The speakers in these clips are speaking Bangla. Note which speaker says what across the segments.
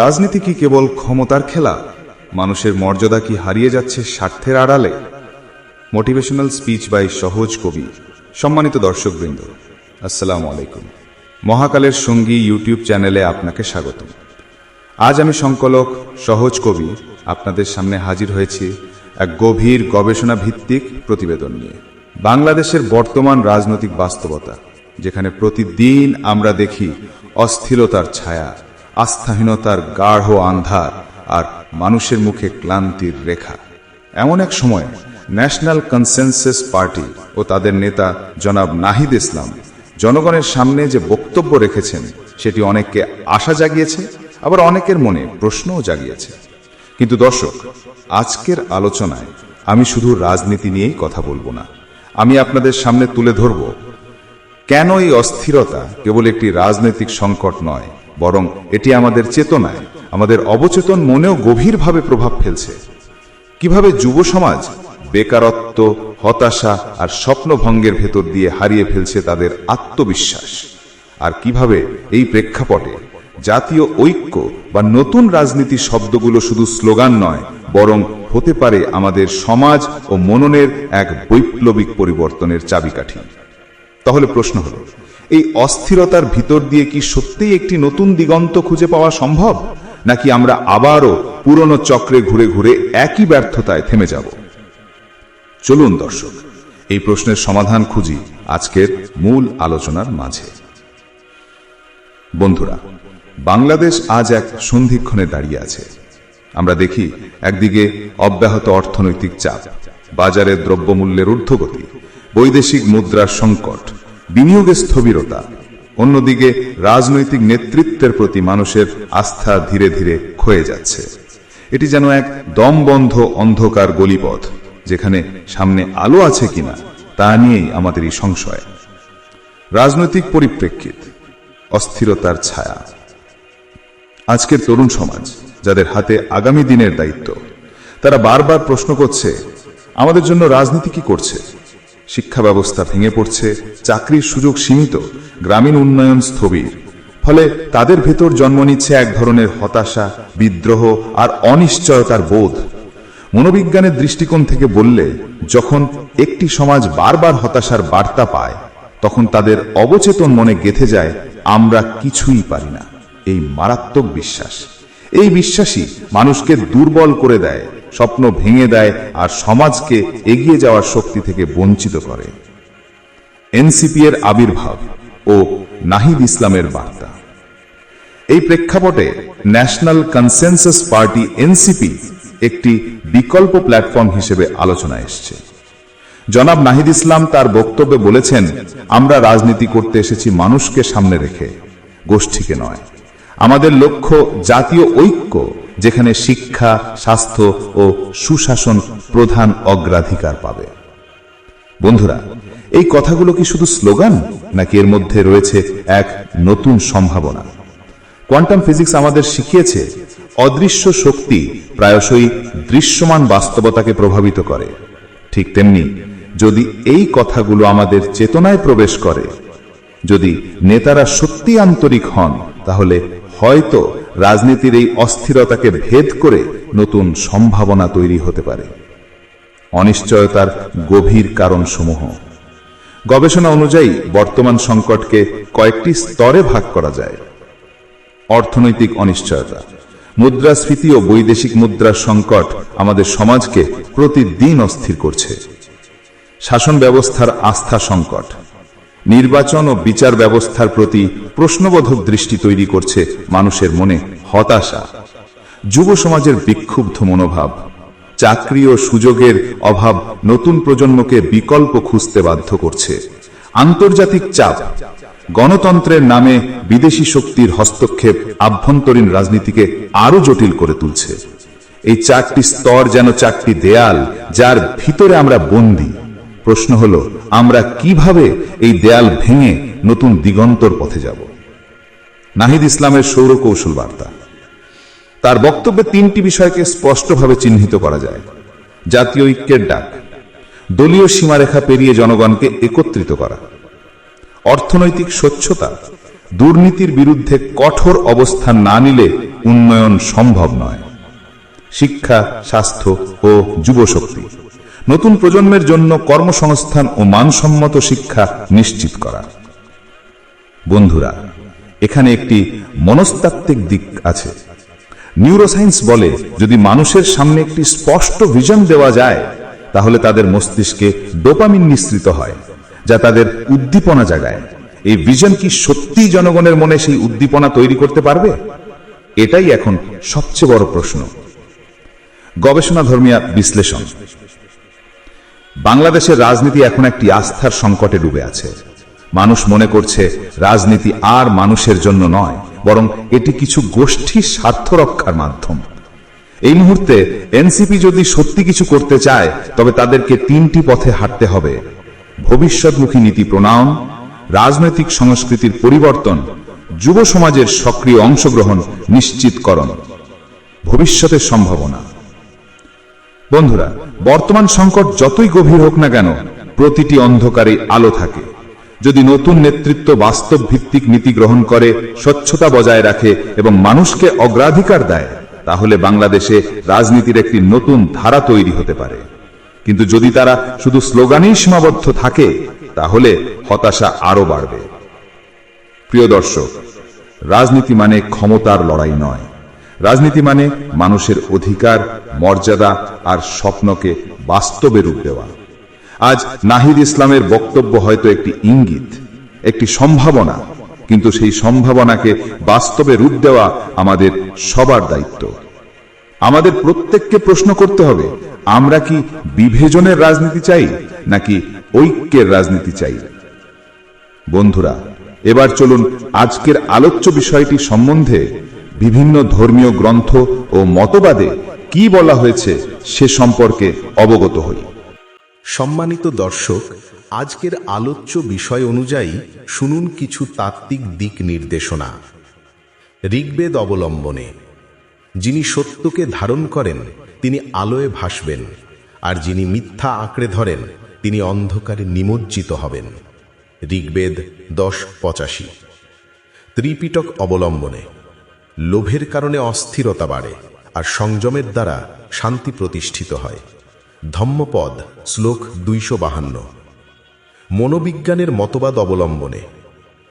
Speaker 1: রাজনীতি কি কেবল ক্ষমতার খেলা? মানুষের মর্যাদা কি হারিয়ে যাচ্ছে স্বার্থের আড়ালে? মোটিভেশনাল স্পিচ বাই সহজ কবি, সম্মানিত দর্শকবৃন্দ, আসসালামু আলাইকুম। মহাকালের সঙ্গী ইউটিউব চ্যানেলে আপনাকে স্বাগত আজ আমি সংকলক, সহজ কবি, আপনাদের সামনে হাজির হয়েছি এক গভীর গবেষণা ভিত্তিক প্রতিবেদন নিয়ে। বাংলাদেশের বর্তমান রাজনৈতিক বাস্তবতা, যেখানে প্রতিদিন আমরা দেখি অস্থিরতার ছায়া আস্থাহীনতার গাঢ় আন্ধার আর মানুষের মুখে ক্লান্তির রেখা। এমন এক সময় ন্যাশনাল কনসেনসাস পার্টি ও তাদের নেতা জনাব নাহিদ ইসলাম জনগণের সামনে যে বক্তব্য রেখেছেন, সেটি অনেককে আশা জাগিয়েছে, আবার অনেকের মনে প্রশ্নও জাগিয়েছে। কিন্তু দর্শক, আজকের আলোচনায় আমি শুধু রাজনীতি নিয়েই কথা বলব না। আমি আপনাদের সামনে তুলে ধরব, কেন এই অস্থিরতা কেবল একটি রাজনৈতিক সংকট নয় বরং এটি আমাদের চেতনায়, আমাদের অবচেতন মনেও গভীরভাবে প্রভাব ফেলছে। কীভাবে যুব সমাজ বেকারত্ব, হতাশা আর স্বপ্নভঙ্গের ভেতর দিয়ে হারিয়ে ফেলছে তাদের আত্মবিশ্বাস? আর কীভাবে এই প্রেক্ষাপটে জাতীয় ঐক্য বা নতুন রাজনীতি শব্দগুলো শুধু স্লোগান নয়, বরং হতে পারে আমাদের সমাজ ও মননের এক বৈপ্লবিক পরিবর্তনের চাবিকাঠি? তাহলে প্রশ্ন হলো এই অস্থিরতার ভিতর দিয়ে কি সত্যিই একটি নতুন দিগন্ত খুঁজে পাওয়া সম্ভব? নাকি আমরা আবারও পুরনো চক্রে ঘুরে ঘুরে একই ব্যর্থতায় থেমে যাব? চলুন দর্শক, এই প্রশ্নের সমাধান খুঁজি আজকের মূল আলোচনার মাঝে। বন্ধুরা, বাংলাদেশ আজ এক সন্ধিক্ষণে দাঁড়িয়ে আছে। আমরা দেখি একদিকে অব্যাহত অর্থনৈতিক চাপ, বাজারে দ্রব্যমূল্যের ঊর্ধ্বগতি, বৈদেশিক মুদ্রার সংকট বিনিয়োগের স্থবিরতা। অন্যদিকে, রাজনৈতিক নেতৃত্বের প্রতি মানুষের আস্থা ধীরে ধীরে ক্ষয়ে যাচ্ছে। এটি যেন এক দমবন্ধ অন্ধকার গলিপথ, যেখানে সামনে আলো আছে কিনা, তা নিয়েই আমাদের এই সংশয়। রাজনৈতিক পরিপ্রেক্ষিত, অস্থিরতার ছায়া। আজকের তরুণ সমাজ, যাদের হাতে আগামী দিনের দায়িত্ব, তারা বারবার প্রশ্ন করছে, আমাদের জন্য রাজনীতি কি করছে? শিক্ষা ব্যবস্থা ভেঙে পড়ছে, চাকরির সুযোগ সীমিত, গ্রামীণ উন্নয়ন স্থবির। ফলে তাদের ভেতর জন্ম নিচ্ছে এক ধরনের হতাশা, বিদ্রোহ আর অনিশ্চয়তার বোধ। মনোবিজ্ঞানের দৃষ্টিকোণ থেকে বললে, যখন একটি সমাজ বারবার হতাশার বার্তা পায়, তখন তাদের অবচেতন মনে গেথে যায়, আমরা কিছুই পারি না। এই মারাত্মক বিশ্বাস। এই বিশ্বাসই মানুষকে দুর্বল করে দেয়। স্বপ্ন ভেঙে দেয় আর সমাজকে এগিয়ে যাওয়ার শক্তি থেকে বঞ্চিত করে। এনসিপি এর আবির্ভাব ও নাহিদ ইসলামের বার্তা। এই প্রেক্ষাপটে ন্যাশনাল কনসেনসাস পার্টি এনসিপি একটি বিকল্প প্ল্যাটফর্ম হিসেবে আলোচনা এসছে। জনাব নাহিদ ইসলাম তার বক্তব্যে বলেছেন, আমরা রাজনীতি করতে এসেছি মানুষকে সামনে রেখে, গোষ্ঠীকে নয়। আমাদের লক্ষ্য জাতীয় ঐক্য যেখানে শিক্ষা, স্বাস্থ্য ও সুশাসন প্রধান অগ্রাধিকার পাবে। বন্ধুরা, এই কথাগুলো কি শুধু স্লোগান, নাকি এর মধ্যে রয়েছে এক নতুন সম্ভাবনা? কোয়ান্টাম ফিজিক্স আমাদের শিখিয়েছে, অদৃশ্য শক্তি প্রায়শই দৃশ্যমান বাস্তবতাকে প্রভাবিত করে। ঠিক তেমনি, যদি এই কথাগুলো আমাদের চেতনায় প্রবেশ করে, যদি নেতারা সত্যি আন্তরিক হন, তাহলে হয়তো রাজনীতির এই অস্থিরতাকে ভেদ করে নতুন সম্ভাবনা তৈরি হতে পারে। অনিশ্চয়তার গভীর কারণসমূহ। গবেষণা অনুযায়ী বর্তমান সংকটকে কয়েকটি স্তরে ভাগ করা যায়। অর্থনৈতিক অনিশ্চয়তা। মুদ্রাস্ফীতি ও বৈদেশিক মুদ্রার সংকট আমাদের সমাজকে প্রতিদিন অস্থির করছে। শাসন ব্যবস্থার আস্থা সংকট। নির্বাচন ও বিচার ব্যবস্থার প্রতি প্রশ্নবোধক দৃষ্টি তৈরি করছে মানুষের মনে হতাশা। যুব সমাজের বিক্ষুব্ধ মনোভাব, চাকরি ও সুযোগের অভাব নতুন প্রজন্মকে বিকল্প খুঁজতে বাধ্য করছে। আন্তর্জাতিক চাপ, গণতন্ত্রের নামে বিদেশি শক্তির হস্তক্ষেপ আভ্যন্তরীণ রাজনীতিকে আরও জটিল করে তুলছে। এই চারটি স্তর যেন চারটি দেয়াল, যার ভিতরে আমরা বন্দী। প্রশ্ন হলো, আমরা কীভাবে এই দেয়াল ভেঙে নতুন দিগন্তর পথে যাব? নাহিদ ইসলামের সৌর কৌশল বার্তা। তার বক্তব্যে তিনটি বিষয়কে স্পষ্টভাবে চিহ্নিত করা যায়। জাতীয় ঐক্যের ডাক, দলীয় সীমারেখা পেরিয়ে জনগণকে একত্রিত করা, অর্থনৈতিক স্বচ্ছতা, দুর্নীতির বিরুদ্ধে কঠোর অবস্থান না নিলে উন্নয়ন সম্ভব নয়। শিক্ষা, স্বাস্থ্য ও যুবশক্তি। নতুন প্রজন্মের জন্য কর্মসংস্থান ও মানসম্মত শিক্ষা নিশ্চিত করা। বন্ধুরা, এখানে একটি মনস্তাত্ত্বিক দিক আছে। নিউরোসায়েন্স বলে, যদি মানুষের সামনে একটি স্পষ্ট ভিজন দেওয়া যায়, তাহলে তাদের মস্তিষ্কে ডোপামিন নিঃসৃত হয়, যা তাদের উদ্দীপনা জাগায়। এই ভিজন কি সত্যিই জনগণের মনে সেই উদ্দীপনা তৈরি করতে পারবে? এটাই এখন সবচেয়ে বড় প্রশ্ন। গবেষণা ধর্মীয় বিশ্লেষণ। বাংলাদেশের রাজনীতি এখন একটি আস্থার সংকটে ডুবে আছে। মানুষ মনে করছে রাজনীতি আর মানুষের জন্য নয়, বরং এটি কিছু গোষ্ঠী স্বার্থ রক্ষার মাধ্যম। এই মুহূর্তে এনসিপি যদি সত্যি কিছু করতে চায়, তবে তাদেরকে তিনটি পথে হাঁটতে হবে। ভবিষ্যৎমুখী নীতি প্রণয়ন, রাজনৈতিক সংস্কৃতির পরিবর্তন, যুব সমাজের সক্রিয় অংশগ্রহণ নিশ্চিতকরণ। ভবিষ্যতের সম্ভাবনা। বন্ধুরা, বর্তমান সংকট যতই গভীর হোক না কেন, প্রতিটি অন্ধকারে আলো থাকে। যদি নতুন নেতৃত্ব বাস্তব ভিত্তিক নীতি গ্রহণ করে, স্বচ্ছতা বজায় রাখে এবং মানুষকে অগ্রাধিকার দেয়, তাহলে বাংলাদেশে রাজনীতির একটি নতুন ধারা তৈরি হতে পারে। কিন্তু যদি তারা শুধু স্লোগানেই সীমাবদ্ধ থাকে, তাহলে হতাশা আরও বাড়বে। প্রিয় দর্শক, রাজনীতি মানে ক্ষমতার লড়াই নয়। রাজনীতি মানে মানুষের অধিকার, মর্যাদা আর স্বপ্নকে বাস্তবে রূপ দেওয়া। আজ নাহিদ ইসলামের বক্তব্য হয়তো একটি ইঙ্গিত, একটি সম্ভাবনা, কিন্তু সেই সম্ভাবনাকে বাস্তবে রূপ দেওয়া আমাদের সবার দায়িত্ব। আমাদের প্রত্যেককে প্রশ্ন করতে হবে, আমরা কি বিভেজনের রাজনীতি চাই, নাকি ঐক্যের রাজনীতি চাই? বন্ধুরা, এবার চলুন আজকের আলোচ্য বিষয়টি সম্বন্ধে বিভিন্ন ধর্মীয় গ্রন্থ ও মতবাদে কি বলা হয়েছে সে সম্পর্কে অবগত হই।
Speaker 2: সম্মানিত দর্শক, আজকের আলোচ্য বিষয় অনুযায়ী শুনুন কিছু তাত্ত্বিক দিক নির্দেশনা। ঋগ্বেদ অবলম্বনে, যিনি সত্যকে ধারণ করেন, তিনি আলোয় ভাসবেন, আর যিনি মিথ্যা আঁকড়ে ধরেন, তিনি অন্ধকারে নিমজ্জিত হবেন। ঋগ্বেদ দশ পঁচাশি। ত্রিপিটক অবলম্বনে লোভের কারণে অস্থিরতা বাড়ে আর সংযমের দ্বারা শান্তি প্রতিষ্ঠিত হয়। ধম্মপদ, শ্লোক দুইশো বাহান্ন। মনোবিজ্ঞানের মতবাদ অবলম্বনে।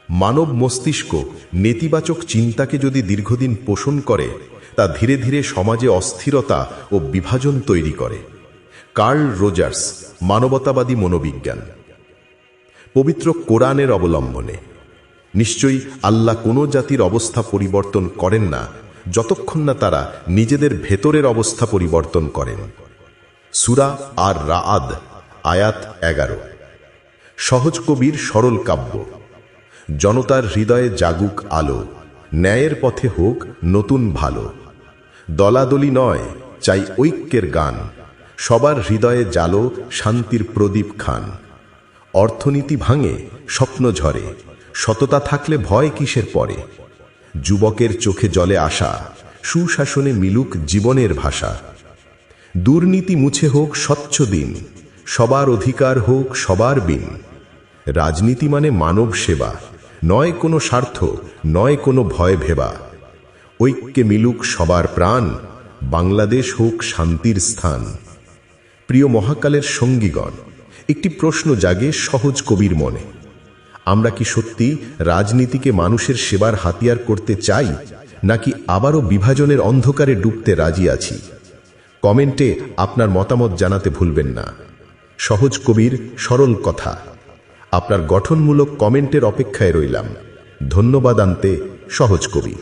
Speaker 2: মানব মস্তিষ্ক নেতিবাচক চিন্তাকে যদি দীর্ঘদিন পোষণ করে, তা ধীরে ধীরে সমাজে অস্থিরতা ও বিভাজন তৈরি করে। কার্ল রোজার্স, মানবতাবাদী মনোবিজ্ঞান। পবিত্র কোরআনের অবলম্বনে। নিশ্চয়ই আল্লাহ কোনো জাতির অবস্থা পরিবর্তন করেন না, যতক্ষণ না তারা নিজেদের ভেতরের অবস্থা পরিবর্তন করেন। সুরা আর রাআদ, আয়াত এগারো। সহজ কবির সরল কাব্য। জনতার হৃদয়ে জাগুক আলো, ন্যায়ের পথে হোক নতুন ভালো। দলাদলি নয়, চাই ঐক্যের গান। সবার হৃদয়ে জালো শান্তির প্রদীপ খান। অর্থনীতি ভাঙে, স্বপ্ন ঝরে। সততা থাকলে ভয় কিসের পরে? যুবকের চোখে জলে আসা, সুশাসনে মিলুক জীবনের ভাষা। দুর্নীতি মুছে হোক স্বচ্ছ দিন, সবার অধিকার হোক সবার বিন। রাজনীতি মানে মানব সেবা, নয় কোনো স্বার্থ, নয় কোনো ভয় ভেবা। ঐক্যে মিলুক সবার প্রাণ, বাংলাদেশ হোক শান্তির স্থান। প্রিয় মহাকালের সঙ্গীগণ, একটি প্রশ্ন জাগে সহজ কবির মনে। আমরা কি সত্যি রাজনীতিকে মানুষের সেবার হাতিয়ার করতে চাই, নাকি আবারও বিভাজনের অন্ধকারে ডুবতে রাজি আছি? কমেন্টে আপনার মতামত জানাতে ভুলবেন না। সহজ কবির সরল কথা। আপনার গঠনমূলক কমেন্টের অপেক্ষায় রইলাম। ধন্যবাদ আনতে সহজ কবি।